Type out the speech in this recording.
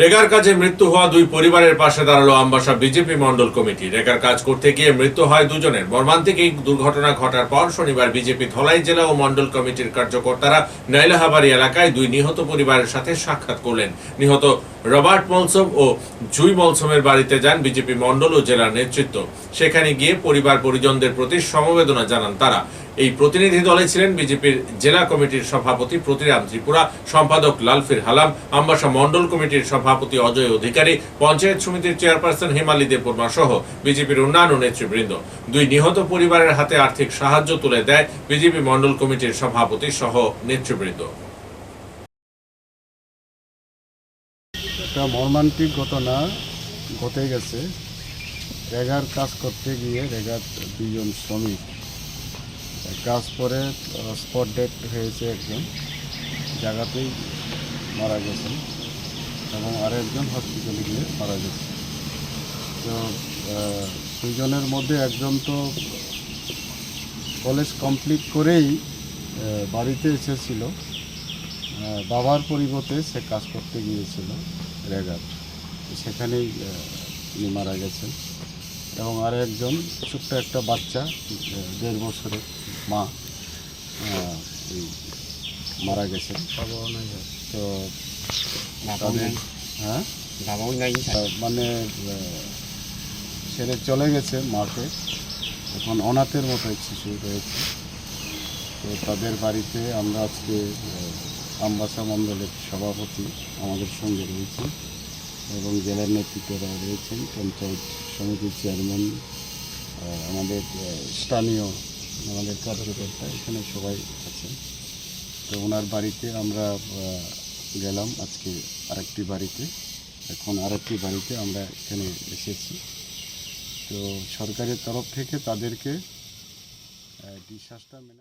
রেগার কাজে মৃত্যু হওয়া দুই পরিবারের পাশে দাঁড়াল আমবাসা বিজেপি মন্ডল কমিটি। রেগার কাজ করতে গিয়ে মৃত্যু হয় দুজনের। মর্মান্তিক এই দুর্ঘটনা ঘটার পর শনিবার বিজেপি ধলাই জেলা ও মন্ডল কমিটির কার্যকর্তারা নাইলাহাবাড়ি এলাকায় দুই নিহত পরিবারের সাথে সাক্ষাৎ করলেন। নিহত রবার্ট মলসম ও জুই মলসমের বাড়িতে যান বিজেপি মন্ডল ও জেলার নেতৃত্ব। সেখানে গিয়ে পরিবার পরিজনদের প্রতি সমবেদনা জানান তারা। এই প্রতিনিধি দলে ছিলেন বিজেপির জেলা কমিটির সভাপতি প্রতিরাম ত্রিপুরা, সম্পাদক লালফির হালাম, আমবাসা মন্ডল কমিটির সভাপতি অজয় অধিকারী, পঞ্চায়েত সমিতির চেয়ারপারসন হেমালি দেববর্মা সহ বিজেপির অন্যান্য নেতৃবৃন্দ। দুই নিহত পরিবারের হাতে আর্থিক সাহায্য তুলে দেয় বিজেপি মন্ডল কমিটির সভাপতি সহ নেতৃবৃন্দ। একটা মর্মান্তিক ঘটনা ঘটে গেছে। রেগার কাজ করতে গিয়ে রেগার দুজন শ্রমিক। কাজ পরে স্পট ডেট হয়েছে একজন। জায়গাতেই মারা গেছেন। এবং আরেকজন হসপিটালে গিয়ে মারা গেছে। তো দুজনের মধ্যে একজন তো কলেজ কমপ্লিট করেই বাড়িতে এসেছিল। বাবার পরিবর্তে সে কাজ করতে গিয়েছিল রেগার। সেখানেই উনি মারা গেছেন। এবং আর একজন ছোট্ট একটা বাচ্চা দেড় বছরের মা মারা গেছেন। তো তাদের হ্যাঁ? মানে ছেড়ে চলে গেছে মাকে। এখন অনাথের মতো এক শিশু রয়েছে। তো তাদের বাড়িতে আমরা আজকে আমবাসা মণ্ডলের সভাপতি আমাদের সঙ্গে রয়েছেন এবং জেলার নেতৃত্বরা রয়েছেন পঞ্চায়েত সমিতির চেয়ারম্যান আমাদের স্থানীয় আমাদের কার্যকর্তা এখানে সবাই আছেন। তো ওনার বাড়িতে আমরা গেলাম আজকে আরেকটি বাড়িতে। এখন আরেকটি বাড়িতে আমরা এখানে এসেছি। তো সরকারের তরফ থেকে তাদেরকে ডিসাস্টার ম্যানেজ